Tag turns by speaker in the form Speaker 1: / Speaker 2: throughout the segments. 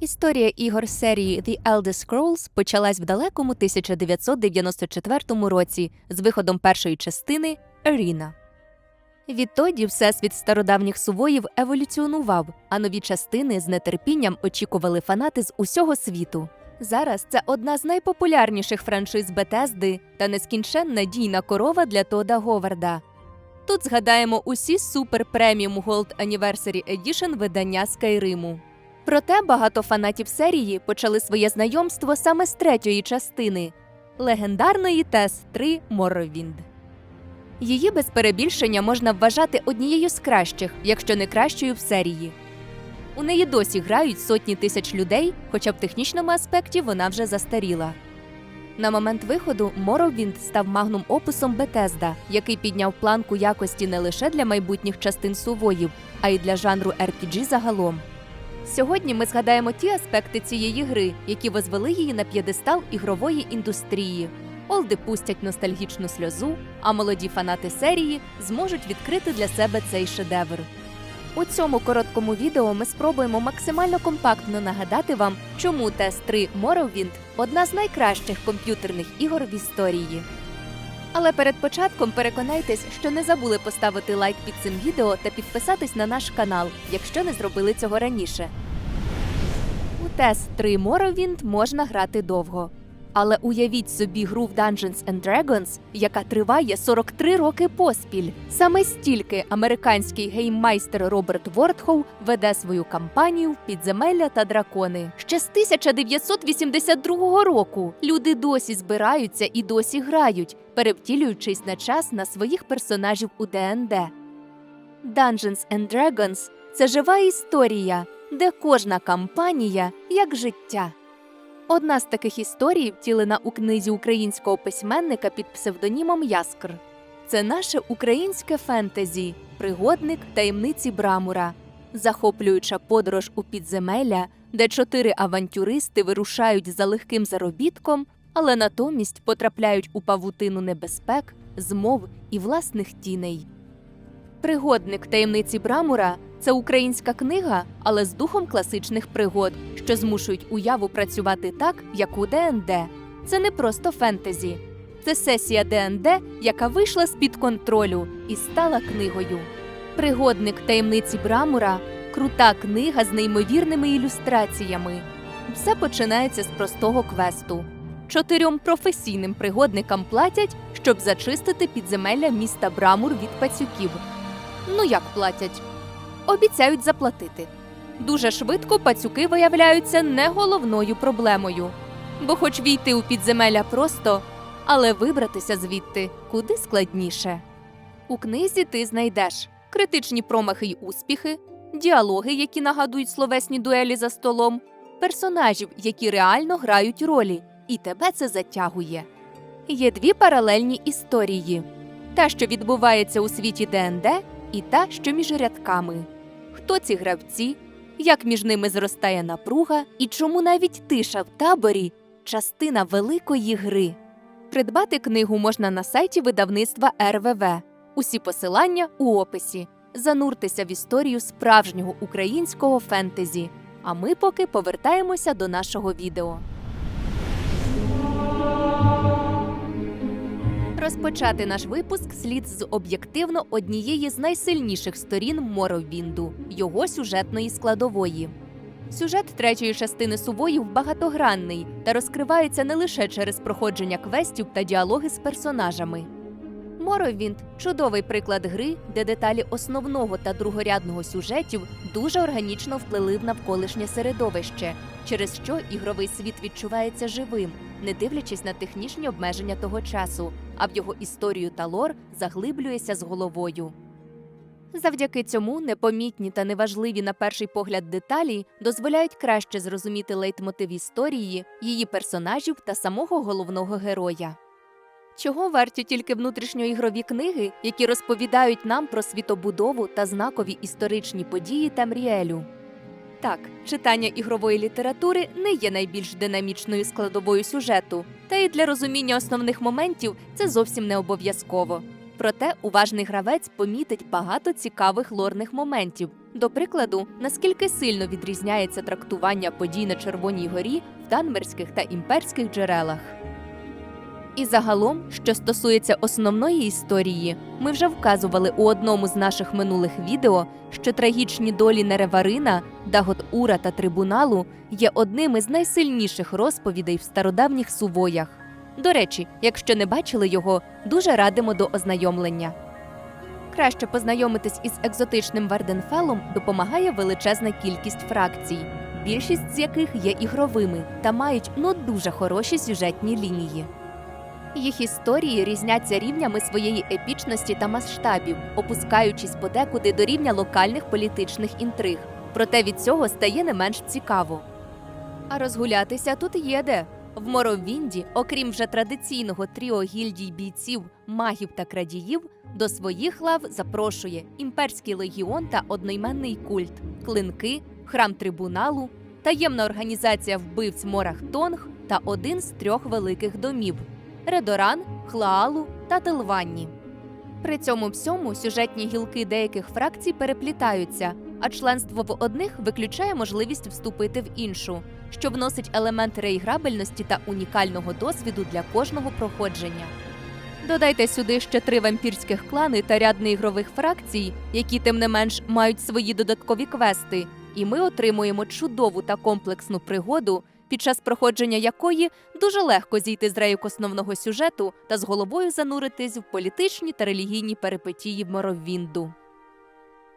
Speaker 1: Історія ігор серії The Elder Scrolls почалась в далекому 1994 році з виходом першої частини Arena. Відтоді всесвіт стародавніх сувоїв еволюціонував, а нові частини з нетерпінням очікували фанати з усього світу. Зараз це одна з найпопулярніших франшиз Бетезди та нескінченна дійна корова для Тода Говарда. Тут згадаємо усі супер преміум Gold Anniversary Edition видання Скайриму. Проте багато фанатів серії почали своє знайомство саме з третьої частини легендарної ТЕС 3 Morrowind. Її без перебільшення можна вважати однією з кращих, якщо не кращою в серії. У неї досі грають сотні тисяч людей, хоча в технічному аспекті вона вже застаріла. На момент виходу Morrowind став магнум опусом Bethesda, який підняв планку якості не лише для майбутніх частин сувоїв, а й для жанру RPG загалом. Сьогодні ми згадаємо ті аспекти цієї гри, які возвели її на п'єдестал ігрової індустрії. Олди пустять ностальгічну сльозу, а молоді фанати серії зможуть відкрити для себе цей шедевр. У цьому короткому відео ми спробуємо максимально компактно нагадати вам, чому Тест 3 Morrowind – одна з найкращих комп'ютерних ігор в історії. Але перед початком переконайтесь, що не забули поставити лайк під цим відео та підписатись на наш канал, якщо не зробили цього раніше. У Тест 3 Моровінд можна грати довго. Але уявіть собі гру в Dungeons and Dragons, яка триває 43 роки поспіль. Саме стільки американський гейммайстер Роберт Вортхоу веде свою кампанію в підземелля та дракони. Ще з 1982 року люди досі збираються і досі грають, перевтілюючись на час на своїх персонажів у ДНД. Dungeons and Dragons – це жива історія, де кожна кампанія як життя. Одна з таких історій втілена у книзі українського письменника під псевдонімом Яскр. Це наше українське фентезі, пригодник таємниці Брамура, захоплююча подорож у підземелля, де чотири авантюристи вирушають за легким заробітком, але натомість потрапляють у павутину небезпек, змов і власних тіней. Пригодник таємниці Брамура це українська книга, але з духом класичних пригод, що змушують уяву працювати так, як у ДНД. Це не просто фентезі, це сесія ДНД, яка вийшла з-під контролю і стала книгою. Пригодник таємниці Брамура крута книга з неймовірними ілюстраціями. Все починається з простого квесту. Чотирьом професійним пригодникам платять, щоб зачистити підземелля міста Брамур від пацюків. Ну як платять? Обіцяють заплатити. Дуже швидко пацюки виявляються не головною проблемою. Бо, хоч війти у підземелля просто, але вибратися звідти куди складніше. У книзі ти знайдеш критичні промахи й успіхи, діалоги, які нагадують словесні дуелі за столом, персонажів, які реально грають ролі, і тебе це затягує. Є дві паралельні історії: та, що відбувається у світі ДНД, і та, що між рядками. Хто ці гравці, як між ними зростає напруга, і чому навіть тиша в таборі частина великої гри. Придбати книгу можна на сайті видавництва РВВ. Усі посилання у описі. Зануртеся в історію справжнього українського фентезі. А ми поки повертаємося до нашого відео. Розпочати наш випуск слід з об'єктивно однієї з найсильніших сторін Моровінду його сюжетної складової. Сюжет третьої частини сувоїв багатогранний та розкривається не лише через проходження квестів та діалоги з персонажами. Моровінд чудовий приклад гри, де деталі основного та другорядного сюжетів дуже органічно вплили в навколишнє середовище, через що ігровий світ відчувається живим, не дивлячись на технічні обмеження того часу, а в його історію та лор заглиблюється з головою. Завдяки цьому непомітні та неважливі на перший погляд деталі дозволяють краще зрозуміти лейтмотив історії, її персонажів та самого головного героя. Чого варті тільки внутрішньоігрові книги, які розповідають нам про світобудову та знакові історичні події Тамріелю? Так, читання ігрової літератури не є найбільш динамічною складовою сюжету, та й для розуміння основних моментів це зовсім не обов'язково. Проте уважний гравець помітить багато цікавих лорних моментів, До прикладу, наскільки сильно відрізняється трактування подій на Червоній горі в данмерських та імперських джерелах. І загалом, що стосується основної історії, ми вже вказували у одному з наших минулих відео, що трагічні долі Нереварина, Дагот-Ура та трибуналу є одним із найсильніших розповідей в стародавніх сувоях. До речі, якщо не бачили його, дуже радимо до ознайомлення. Краще познайомитись із екзотичним Варденфелом допомагає величезна кількість фракцій, більшість з яких є ігровими та мають ну дуже хороші сюжетні лінії. Їх історії різняться рівнями своєї епічності та масштабів, опускаючись подекуди до рівня локальних політичних інтриг. Проте від цього стає не менш цікаво. А розгулятися тут є де. В Моровінді, окрім вже традиційного тріо гільдій бійців, магів та крадіїв, до своїх лав запрошує імперський легіон та одноіменний культ, клинки, храм трибуналу, таємна організація вбивць Морах Тонг та один з трьох великих домів Редоран, Хлаалу та Телванні. При цьому всьому сюжетні гілки деяких фракцій переплітаються, а членство в одних виключає можливість вступити в іншу, що вносить елемент реіграбельності та унікального досвіду для кожного проходження. Додайте сюди ще три вампірських клани та ряд неігрових фракцій, які тим не менш мають свої додаткові квести, і ми отримуємо чудову та комплексну пригоду, під час проходження якої дуже легко зійти з рейок основного сюжету та з головою зануритись в політичні та релігійні перипетії Моровінду.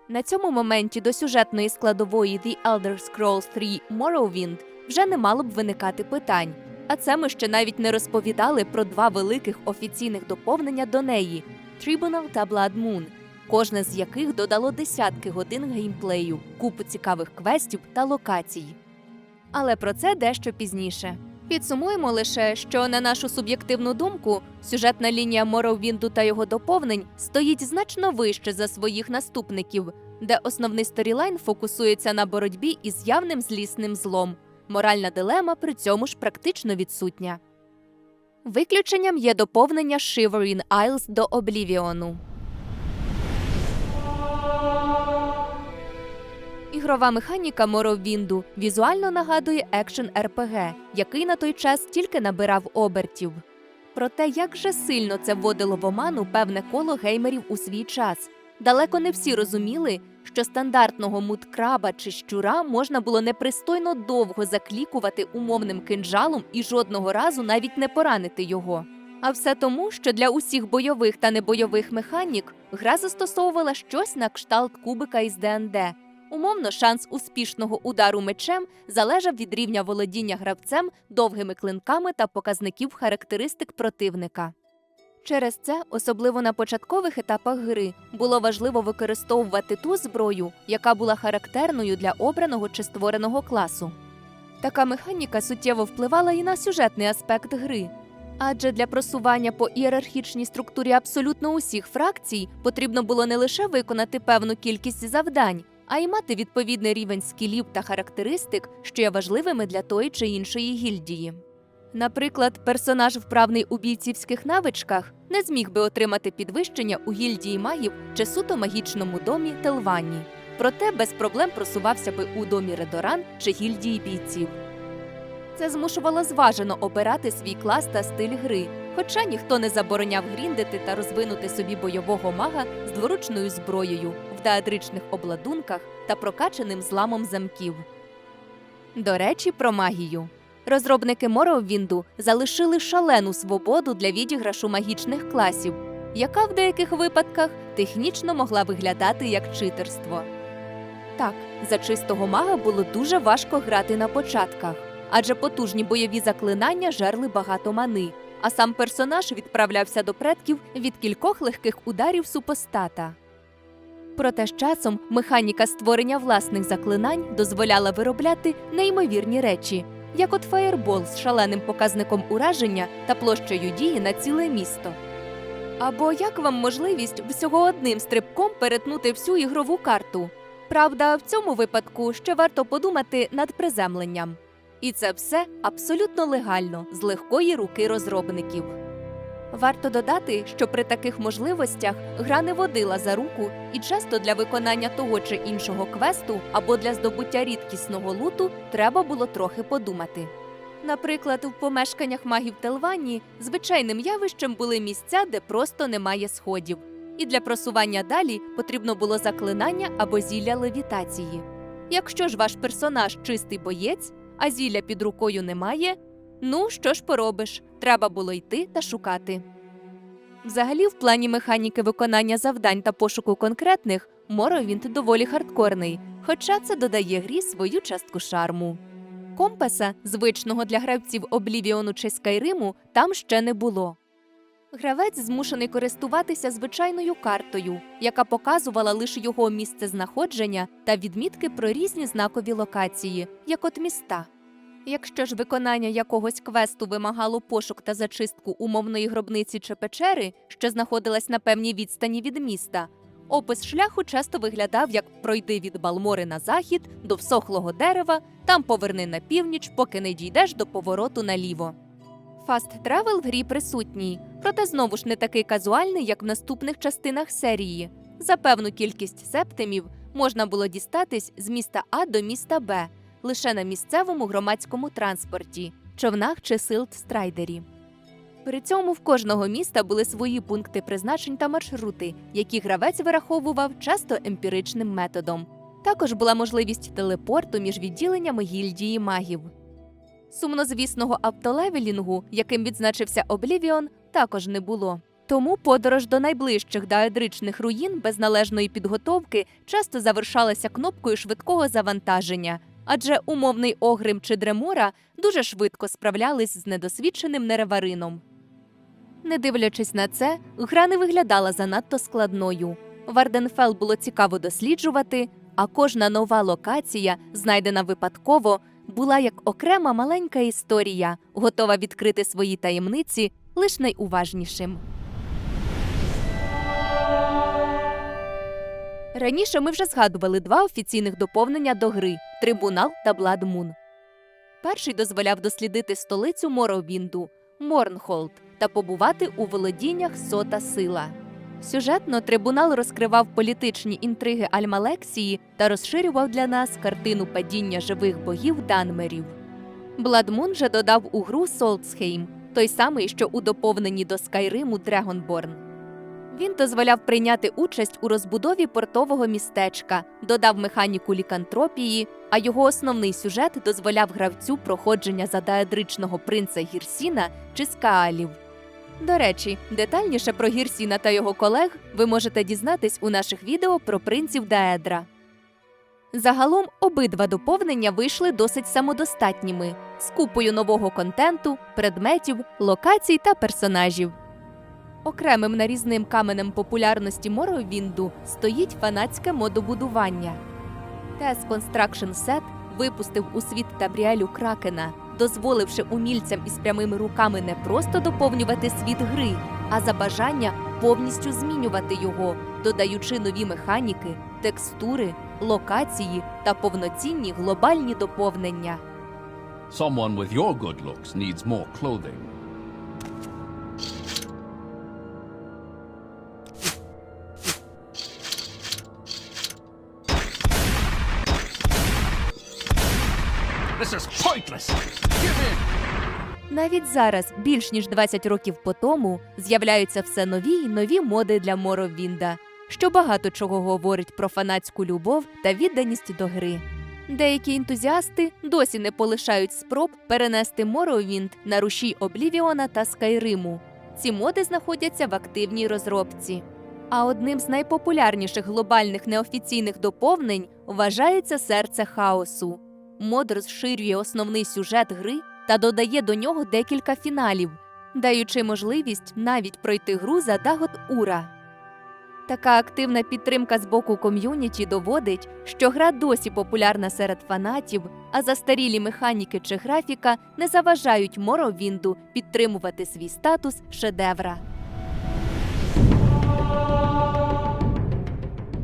Speaker 1: На цьому моменті до сюжетної складової The Elder Scrolls 3 Morrowind вже не мало б виникати питань. А це ми ще навіть не розповідали про два великих офіційних доповнення до неї Tribunal та Blood Moon, кожне з яких додало десятки годин геймплею, купу цікавих квестів та локацій. Але про це дещо пізніше. Підсумуємо лише, що на нашу суб'єктивну думку, сюжетна лінія Моровінду та його доповнень стоїть значно вище за своїх наступників, де основний сторілайн фокусується на боротьбі із явним злісним злом. Моральна дилема при цьому ж практично відсутня. Виключенням є доповнення Shivering Isles до Облівіону. Ігрова механіка Моровінду візуально нагадує екшен РПГ, який на той час тільки набирав обертів. Проте, як же сильно це вводило в оману певне коло геймерів у свій час. Далеко не всі розуміли, що стандартного мудкраба чи щура можна було непристойно довго заклікувати умовним кинджалом і жодного разу навіть не поранити його. А все тому, що для усіх бойових та небойових механік гра застосовувала щось на кшталт кубика із ДНД. Умовно, шанс успішного удару мечем залежав від рівня володіння гравцем довгими клинками та показників характеристик противника. Через це, особливо на початкових етапах гри, було важливо використовувати ту зброю, яка була характерною для обраного чи створеного класу. Така механіка суттєво впливала і на сюжетний аспект гри. Адже для просування по ієрархічній структурі абсолютно усіх фракцій потрібно було не лише виконати певну кількість завдань, а й мати відповідний рівень скілів та характеристик, що є важливими для тої чи іншої гільдії. Наприклад, персонаж, вправний у бійцівських навичках, не зміг би отримати підвищення у гільдії магів чи суто магічному домі Телвані, проте без проблем просувався би у домі Редоран чи гільдії бійців. Це змушувало зважено обирати свій клас та стиль гри, хоча ніхто не забороняв гріндити та розвинути собі бойового мага з дворучною зброєю в деадричних обладунках та прокачаним зламом замків. До речі, про магію. Розробники Morrowind'у залишили шалену свободу для відіграшу магічних класів, яка в деяких випадках технічно могла виглядати як читерство. Так, за чистого мага було дуже важко грати на початках, адже потужні бойові заклинання жерли багато мани, а сам персонаж відправлявся до предків від кількох легких ударів супостата. Проте з часом механіка створення власних заклинань дозволяла виробляти неймовірні речі, як от фаєрбол з шаленим показником ураження та площею дії на ціле місто. Або як вам можливість всього одним стрибком перетнути всю ігрову карту? Правда, в цьому випадку ще варто подумати над приземленням. І це все абсолютно легально з легкої руки розробників. Варто додати, що при таких можливостях гра не водила за руку, і часто для виконання того чи іншого квесту або для здобуття рідкісного луту треба було трохи подумати. Наприклад, в помешканнях магів Телванії звичайним явищем були місця, де просто немає сходів. І для просування далі потрібно було заклинання або зілля левітації. Якщо ж ваш персонаж чистий боєць, а зілля під рукою немає, ну що ж поробиш, треба було йти та шукати. Взагалі, в плані механіки виконання завдань та пошуку конкретних Моровінт доволі хардкорний, хоча це додає грі свою частку шарму. Компаса, звичного для гравців Облівіону чи Скайриму, там ще не було. Гравець змушений користуватися звичайною картою, яка показувала лише його місце знаходження та відмітки про різні знакові локації, як от міста. Якщо ж виконання якогось квесту вимагало пошук та зачистку умовної гробниці чи печери, що знаходилась на певній відстані від міста, опис шляху часто виглядав як пройди від Балмори на захід до всохлого дерева, там поверни на північ, поки не дійдеш до повороту наліво. Фаст тревел в грі присутній, проте знову ж не такий казуальний, як в наступних частинах серії. За певну кількість септимів можна було дістатись з міста А до міста Б лише на місцевому громадському транспорті, човнах чи силт-страйдері. При цьому в кожного міста були свої пункти призначень та маршрути, які гравець вираховував часто емпіричним методом. Також була можливість телепорту між відділеннями гільдії магів. Сумнозвісного автолевелінгу, яким відзначився Облівіон, також не було. Тому подорож до найближчих даедричних руїн без належної підготовки часто завершалася кнопкою швидкого завантаження, адже умовний огрим чи дремора дуже швидко справлялись з недосвідченим нереварином. Не дивлячись на це, гра не виглядала занадто складною. Варденфел було цікаво досліджувати, а кожна нова локація, знайдена випадково, була як окрема маленька історія, готова відкрити свої таємниці лиш найуважнішим. Раніше ми вже згадували два офіційних доповнення до гри Трибунал та Бладмун. Перший дозволяв дослідити столицю Моровінду Морнхолд та побувати у володіннях сота сила. Сюжетно трибунал розкривав політичні інтриги Альмалексії та розширював для нас картину падіння живих богів Данмерів. Бладмун же додав у гру Солтсхейм, той самий, що у доповненні до Скайриму Дрегонборн. Він дозволяв прийняти участь у розбудові портового містечка, додав механіку лікантропії, а його основний сюжет дозволяв гравцю проходження задаедричного принца Гірсіна чи Скаалів. До речі, детальніше про Гірсіна та його колег ви можете дізнатись у наших відео про принців Даедра. Загалом обидва доповнення вийшли досить самодостатніми, з купою нового контенту, предметів, локацій та персонажів. Окремим нарізним каменем популярності Моровінду стоїть фанатське модобудування. Tess Construction Set випустив у світ Табріелю Кракена, дозволивши умільцям із прямими руками не просто доповнювати світ гри, а за бажання повністю змінювати його, додаючи нові механіки, текстури, локації та повноцінні глобальні доповнення.
Speaker 2: Someone with your good looks needs more clothing. This is pointless!
Speaker 1: Навіть зараз, більш ніж 20 років по тому, з'являються все нові й нові моди для Моровінда, що багато чого говорить про фанатську любов та відданість до гри. Деякі ентузіасти досі не полишають спроб перенести Моровінд на рушій Облівіона та Скайриму. Ці моди знаходяться в активній розробці. А одним з найпопулярніших глобальних неофіційних доповнень вважається серце хаосу. Мод розширює основний сюжет гри та додає до нього декілька фіналів, даючи можливість навіть пройти гру за Дагот Ура. Така активна підтримка з боку ком'юніті доводить, що гра досі популярна серед фанатів, а застарілі механіки чи графіка не заважають Моровінду підтримувати свій статус шедевра.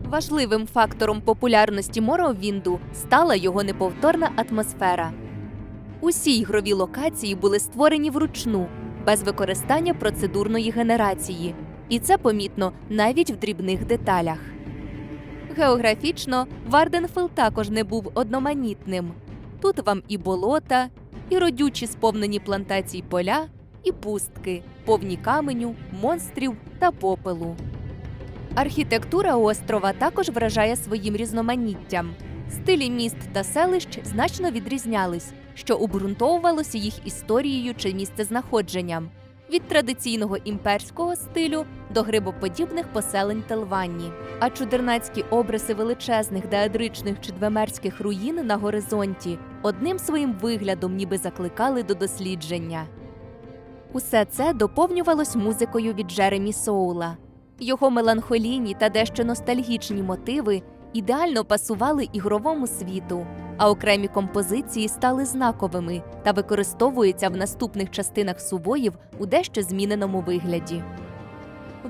Speaker 1: Важливим фактором популярності Моровінду стала його неповторна атмосфера. Усі ігрові локації були створені вручну, без використання процедурної генерації, і це помітно навіть в дрібних деталях. Географічно Варденфелл також не був одноманітним. Тут вам і болота, і родючі сповнені плантацій поля, і пустки, повні каменю, монстрів та попелу. Архітектура острова також вражає своїм різноманіттям. Стилі міст та селищ значно відрізнялись, що обґрунтовувалося їх історією чи місцезнаходженням від традиційного імперського стилю до грибоподібних поселень Телванні. А чудернацькі обриси величезних деадричних чи двемерських руїн на горизонті одним своїм виглядом ніби закликали до дослідження. Усе це доповнювалось музикою від Джеремі Соула. Його меланхолійні та дещо ностальгічні мотиви ідеально пасували ігровому світу, а окремі композиції стали знаковими та використовуються в наступних частинах сувоїв у дещо зміненому вигляді.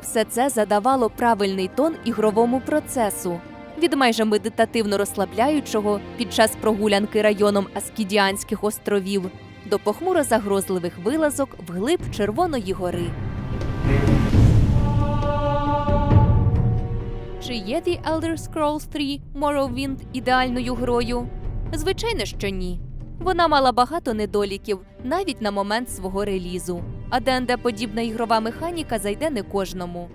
Speaker 1: Все це задавало правильний тон ігровому процесу. Від майже медитативно розслабляючого під час прогулянки районом Аскідіанських островів до похмуро загрозливих вилазок вглиб Червоної гори. Чи є The Elder Scrolls 3 Morrowind ідеальною грою? Звичайно, що ні. Вона мала багато недоліків навіть на момент свого релізу, а ДНД подібна ігрова механіка зайде не кожному.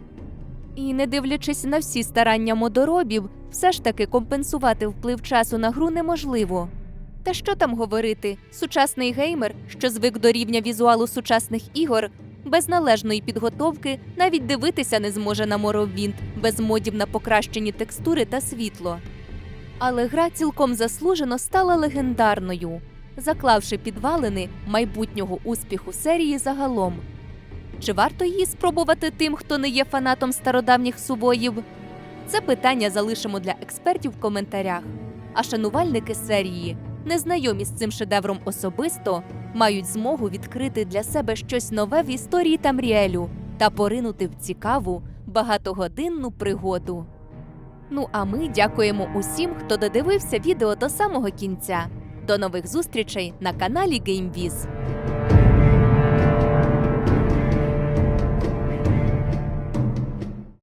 Speaker 1: І не дивлячись на всі старання модоробів, все ж таки компенсувати вплив часу на гру неможливо. Та що там говорити, сучасний геймер, що звик до рівня візуалу сучасних ігор, без належної підготовки навіть дивитися не зможе на Morrowind без модів на покращені текстури та світло. Але гра цілком заслужено стала легендарною, заклавши підвалини майбутнього успіху серії загалом. Чи варто її спробувати тим, хто не є фанатом стародавніх сувоїв? Це питання залишимо для експертів в коментарях. А шанувальники серії, незнайомі з цим шедевром особисто, мають змогу відкрити для себе щось нове в історії Тамріелю та поринути в цікаву багатогодинну пригоду. Ну а ми дякуємо усім, хто додивився відео до самого кінця. До нових зустрічей на каналі GameViz.